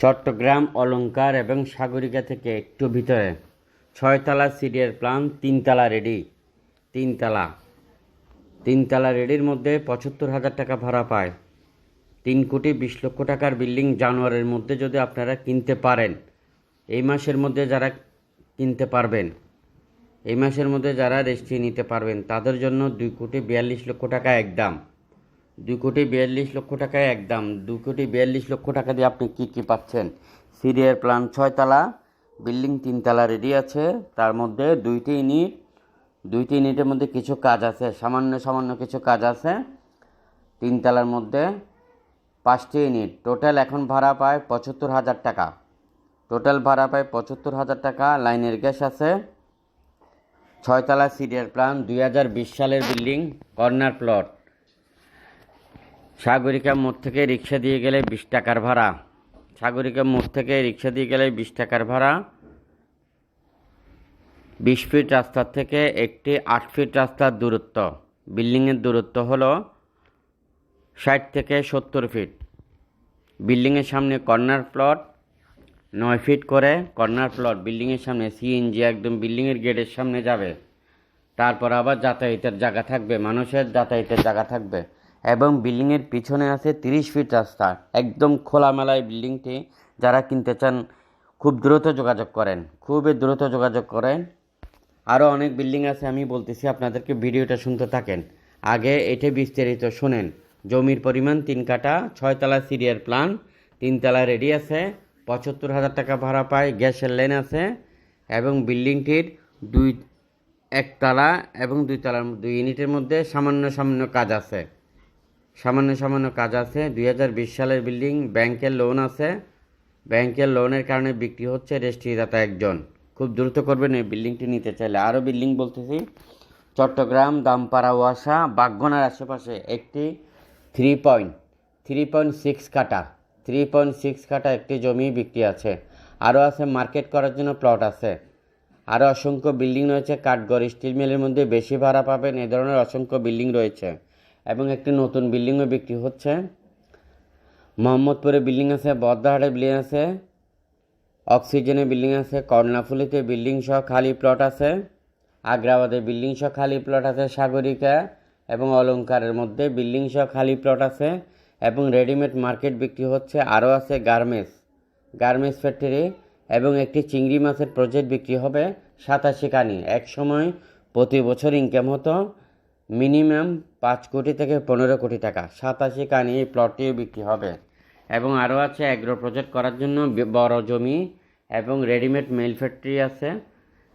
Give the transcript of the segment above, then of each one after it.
চট্টগ্রাম, অলংকার এবং সাগরিকা থেকে একটু ভিতরে। ছয়তলা সিডিয়ার প্ল্যান তিনতলা রেডি। তিনতলা। তিনতলা রেডির মধ্যে পঁচাত্তর হাজার টাকা ভাড়া পায়। তিন কোটি বিশ লক্ষ টাকার বিল্ডিং জানুয়ারির মধ্যে যদি আপনারা কিনতে পারেন, এই মাসের মধ্যে যারা কিনতে পারবেন, এই মাসের মধ্যে যারা রেজিস্ট্রি নিতে পারবেন, তাদের জন্য দুই কোটি বিয়াল্লিশ লক্ষ টাকা একদম দুই কোটি বিয়াল্লিশ লক্ষ টাকায় একদম। দুই কোটি বিয়াল্লিশ লক্ষ টাকা দিয়ে আপনি কী কী পাচ্ছেন? সিরিয়ার প্ল্যান ছয়তলা বিল্ডিং তিনতলা রেডি আছে। তার মধ্যে দুইটি ইউনিট দুইটি ইউনিটের মধ্যে কিছু কাজ আছে, সামান্য সামান্য কিছু কাজ আছে। তিনতলার মধ্যে পাঁচটি ইউনিট টোটাল এখন ভাড়া পায় পঁচাত্তর হাজার টাকা। টোটাল ভাড়া পায় পঁচাত্তর হাজার টাকা, লাইনের গ্যাস আছে। ছয়তলা সিরিয়ার প্ল্যান দুই হাজার বিশ সালের বিল্ডিং, কর্নার প্লট। সাগরিকা মোড় থেকে রিক্সা দিয়ে গেলে বিশ টাকার ভাড়া। সাগরিকা মোড় থেকে রিক্সা দিয়ে গেলে বিশ টাকার ভাড়া। বিশ ফিট রাস্তার থেকে একটি আট ফিট রাস্তার দূরত্ব। বিল্ডিংয়ের দূরত্ব হলো ষাট থেকে সত্তর ফিট। বিল্ডিংয়ের সামনে কর্নার প্লট, নয় ফিট করে কর্নার প্লট। বিল্ডিংয়ের সামনে সিএনজি, একদম বিল্ডিংয়ের গেটের সামনে যাবে। তারপর আবার যাতায়াতের জায়গা থাকবে, মানুষের যাতায়াতের জায়গা থাকবে। এবং বিল্ডিংয়ের পিছনে আছে তিরিশ ফিট রাস্তা। একদম খোলামেলায় বিল্ডিংটি, যারা কিনতে চান, খুব দ্রুত যোগাযোগ করেন। খুবই দ্রুত যোগাযোগ করেন। আরও অনেক বিল্ডিং আছে, আমি বলতেছি আপনাদেরকে ভিডিওটা শুনতে থাকেন। আগে এটা বিস্তারিত শোনেন। জমির পরিমাণ তিন কাটা ছয়তলা সিরিয়ার প্ল্যান তিনতলা রেডি আছে, পঁচাত্তর হাজার টাকা ভাড়া পায়, গ্যাসের লাইন আছে, এবং বিল্ডিংটির দুই, একতলা এবং দুইতলার, দুই ইউনিটের মধ্যে সামান্য সামান্য কাজ আছে। সামান্য সামান্য কাজ আছে। দুই হাজার বিশ সালের বিল্ডিং, ব্যাংকের লোন আছে। ব্যাংকের লোনের কারণে বিক্রি হচ্ছে রেজিস্ট্রিদাতা একজন। খুব দ্রুত করবেন এই বিল্ডিংটি নিতে চাইলে। আরও বিল্ডিং বলতেছি, চট্টগ্রাম, দামপাড়া, ওয়াসা বাগগোনার আশেপাশে একটি three point three point six কাটা থ্রি পয়েন্ট সিক্স কাটা একটি জমি বিক্রি আছে। আরও আছে মার্কেট করার জন্য প্লট আছে। আরও অসংখ্য বিল্ডিং রয়েছে। কাঠগড় স্টিল মিলের মধ্যে বেশি ভাড়া পাবেন। এ ধরনের অসংখ্য বিল্ডিং রয়েছে। একটি নতুন বিল্ডিংও বিক্রি হচ্ছে। মোহাম্মদপুরে বিল্ডিং আছে বদ্দাহাটে বিল্ডিং আছে, অক্সিজেনে বিল্ডিং আছে, কর্ণাফুলিতে বিল্ডিং সহ খালি প্লট আছে, আগ্রাবাদে বিল্ডিং সহ খালি প্লট আছে সাগরিকা এবং অলংকারের মধ্যে বিল্ডিং সহ খালি প্লট আছে এবং রেডিমেড মার্কেট বিক্রি হচ্ছে, আরও আছে গার্মেন্টস গার্মেন্টস ফ্যাক্টরি এবং একটি চিংড়ি মাছের প্রজেক্ট বিক্রি হবে সাতাশি কানি এক সময় প্রতি বছর ইনকাম হতো মিনিমাম পাঁচ কোটি থেকে পনেরো কোটি টাকা। সাতাশি কানি এই প্লটটিও বিক্রি হবে। এবং আরও আছে অ্যাগ্রো প্রজেক্ট করার জন্য বড় জমি এবং রেডিমেড মেল ফ্যাক্টরি আছে।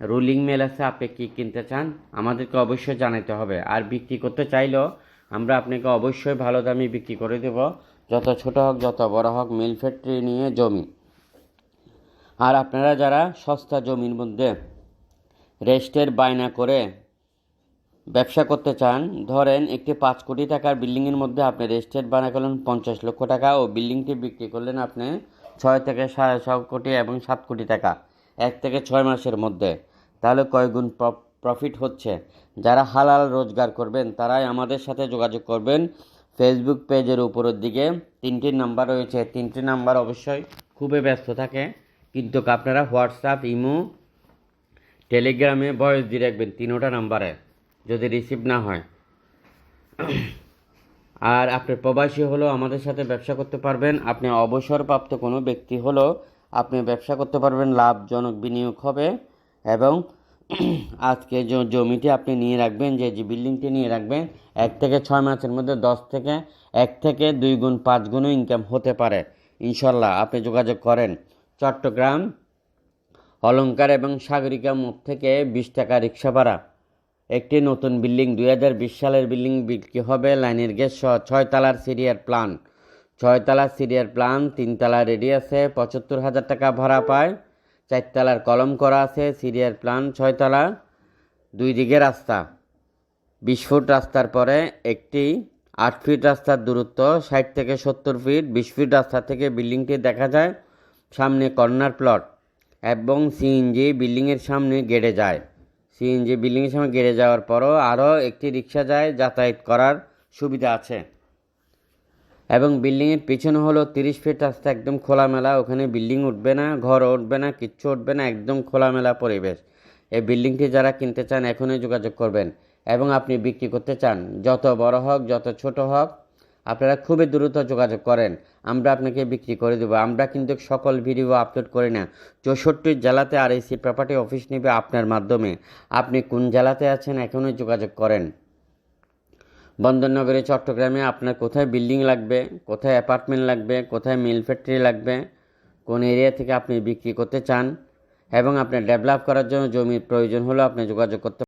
রুলিং মেল আছে, আপনি কী কিনতে চান? আমাদেরকে অবশ্যই জানাতে হবে। আর বিক্রি করতে চাইলেও আমরা আপনাকে অবশ্যই ভালো দামে বিক্রি করে দেব। যত ছোট হোক, যত বড় হোক মিল ফ্যাক্টরি নিয়ে জমি। আর আপনারা যারা সস্তা জমির মধ্যে রেস্টের বায়না করে ব্যবসা করতে চান, ধরেন একটি পাঁচ কোটি টাকার বিল্ডিংয়ের মধ্যে আপনি রেস্টেট বানা করলেন পঞ্চাশ লক্ষ টাকা, ও বিল্ডিংটি বিক্রি করলেন আপনি ছয় থেকে সাড়ে ছ কোটি এবং সাত কোটি টাকা, এক থেকে ছয় মাসের মধ্যে। তাহলে কয় গুণ প্রফিট হচ্ছে? যারা হালাল রোজগার করবেন, তারাই আমাদের সাথে যোগাযোগ করবেন। ফেসবুক পেজের উপরের দিকে তিনটি নাম্বার রয়েছে। তিনটি নাম্বার অবশ্যই খুবই ব্যস্ত থাকে, কিন্তু আপনারা হোয়াটসঅ্যাপ, ইমো, টেলিগ্রামে ভয়েস দিয়ে রাখবেন তিনোটা নাম্বারে। যদি রিসিভ না হয়। আর আপনি প্রবাসী হলেও আমাদের সাথে ব্যবসা করতে পারবেন। আপনি অবসরপ্রাপ্ত কোনো ব্যক্তি হলেও আপনি ব্যবসা করতে পারবেন। লাভজনক বিনিয়োগ হবে এবং আজকে যে জমিটি আপনি নিয়ে রাখবেন, যে যে বিল্ডিংটি নিয়ে রাখবেন, এক থেকে ছয় মাসের মধ্যে দশ থেকে এক থেকে দুই গুণ, পাঁচ গুণও ইনকাম হতে পারে। ইনশাল্লাহ আপনি যোগাযোগ করেন। চট্টগ্রাম, অলংকার এবং সাগরিকা মুখ থেকে বিশ টাকা রিক্সা ভাড়া। একটি নতুন বিল্ডিং দুই বিশ সালের বিল্ডিং বিক্রি হবে। লাইনের গ্যাস সহ ছয়তলার সিরিয়ার প্ল্যান ছয়তলার সিরিয়ার প্ল্যান তিনতলা রেডি আছে, পঁচাত্তর হাজার টাকা ভাড়া পায়। চারতলার কলম করা আছে, সিরিয়ার প্ল্যান ছয়তলা দুই দিকে রাস্তা। বিশ ফুট রাস্তার পরে একটি আট ফিট রাস্তার দূরত্ব, ষাট থেকে সত্তর ফিট। বিশ ফিট রাস্তা থেকে বিল্ডিংটি দেখা যায় সামনে কর্নার প্লট এবং সিএনজি বিল্ডিংয়ের সামনে গেড়ে যায়। সিএনজি বিল্ডিংয়ের সামনে গেড়ে যাওয়ার পরও আরও একটি রিক্সা যায় যাতায়াত করার সুবিধা আছে। এবং বিল্ডিংয়ের পিছনে হলো তিরিশ ফিট রাস্তা, একদম খোলামেলা। ওখানে বিল্ডিং উঠবে না ঘর উঠবে না, কিচ্ছু উঠবে না, একদম খোলামেলা পরিবেশ। এই বিল্ডিংটি যারা কিনতে চান এখনই যোগাযোগ করবেন এবং আপনি বিক্রি করতে চান। যত বড় হোক, যত ছোট হোক আপনারা খুবই দ্রুত যোগাযোগ করেন। আমরা আপনাকে বিক্রি করে দেবো। আমরা কিন্তু সকল ভিডিও আপলোড করি না। চৌষট্টি জেলাতে আর এসি প্রপার্টি অফিস নেবে আপনার মাধ্যমে। আপনি কোন জেলাতে আছেন এখনই যোগাযোগ করেন। বন্দরনগরে, চট্টগ্রামে আপনার কোথায় বিল্ডিং লাগবে, কোথায় অ্যাপার্টমেন্ট লাগবে, কোথায় মিল ফ্যাক্টরি লাগবে, কোন এরিয়া থেকে আপনি বিক্রি করতে চান, এবং আপনার ডেভেলপ করার জন্য জমির প্রয়োজন হলেও আপনি যোগাযোগ করতে